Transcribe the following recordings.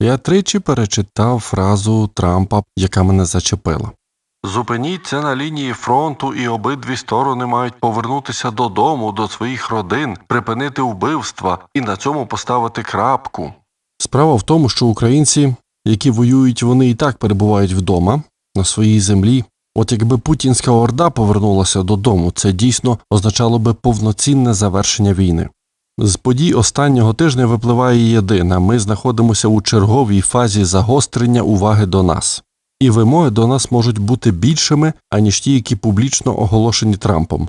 Я тричі перечитав фразу Трампа, яка мене зачепила. Зупиніться на лінії фронту, і обидві сторони мають повернутися додому, до своїх родин, припинити вбивства і на цьому поставити крапку. Справа в тому, що українці, які воюють, вони і так перебувають вдома, на своїй землі. От якби путінська орда повернулася додому, це дійсно означало би повноцінне завершення війни. З подій останнього тижня випливає єдине ми знаходимося у черговій фазі загострення уваги до нас, і вимоги до нас можуть бути більшими, аніж ті, які публічно оголошені Трампом.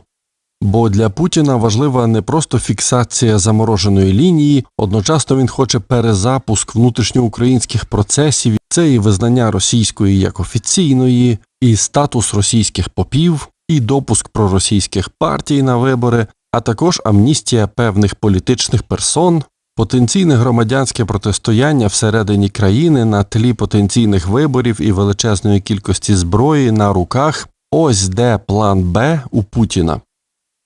Бо для Путіна важлива не просто фіксація замороженої лінії, одночасно він хоче перезапуск внутрішньоукраїнських процесів, це і визнання російської як офіційної, і статус російських попів, і допуск проросійських партій на вибори, а також амністія певних політичних персон, потенційне громадянське протистояння всередині країни на тлі потенційних виборів і величезної кількості зброї на руках. Ось де план Б у Путіна.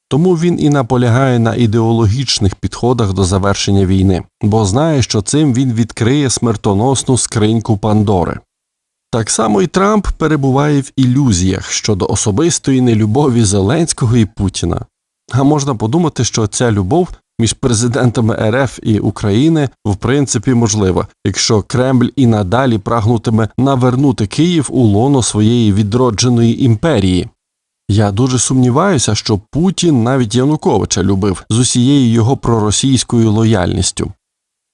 Тому він і наполягає на ідеологічних підходах до завершення війни, бо знає, що цим він відкриє смертоносну скриньку Пандори. Так само і Трамп перебуває в ілюзіях щодо особистої нелюбові Зеленського і Путіна. А можна подумати, що ця любов між президентами РФ і України в принципі можлива, якщо Кремль і надалі прагнутиме навернути Київ у лоно своєї відродженої імперії. Я дуже сумніваюся, що Путін навіть Януковича любив з усією його проросійською лояльністю.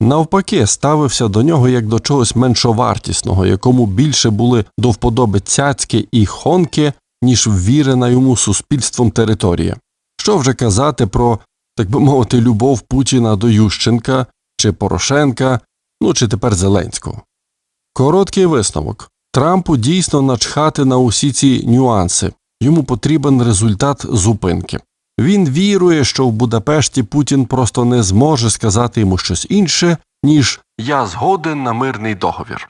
Навпаки, ставився до нього як до чогось меншовартісного, якому більше були до вподоби цяцьки і хонки, ніж ввірена йому суспільством територія. Що вже казати про, так би мовити, любов Путіна до Ющенка чи Порошенка, ну чи тепер Зеленського. Короткий висновок Трампу дійсно начхати на усі ці нюанси, йому потрібен результат зупинки. Він вірує, що в Будапешті Путін просто не зможе сказати йому щось інше, ніж Я згоден на мирний договір.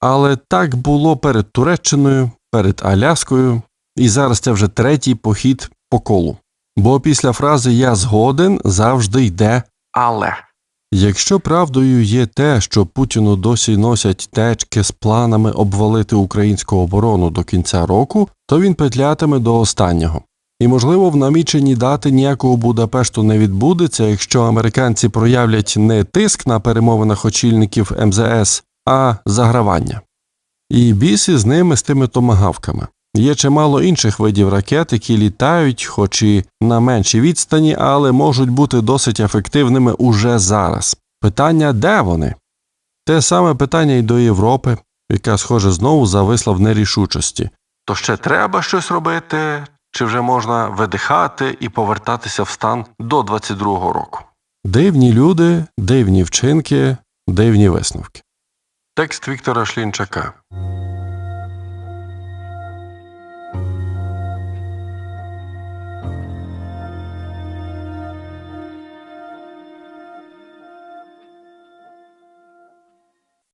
Але так було перед Туреччиною, перед Аляскою, і зараз це вже третій похід по колу. Бо після фрази Я згоден завжди йде але. Якщо правдою є те, що Путіну досі носять течки з планами обвалити українську оборону до кінця року, то він петлятиме до останнього. І, можливо, в наміченій дати ніякого Будапешту не відбудеться, якщо американці проявлять не тиск на перемовинах очільників МЗС, а загравання. І біси з ними з тими томагавками. Є чимало інших видів ракет, які літають, хоч і на меншій відстані, але можуть бути досить ефективними уже зараз. Питання, де вони? Те саме питання й до Європи, яка, схоже, знову зависла в нерішучості. То ще треба щось робити, чи вже можна видихати і повертатися в стан до 22-го року? Дивні люди, дивні вчинки, дивні висновки. Текст Віктора Шлінчака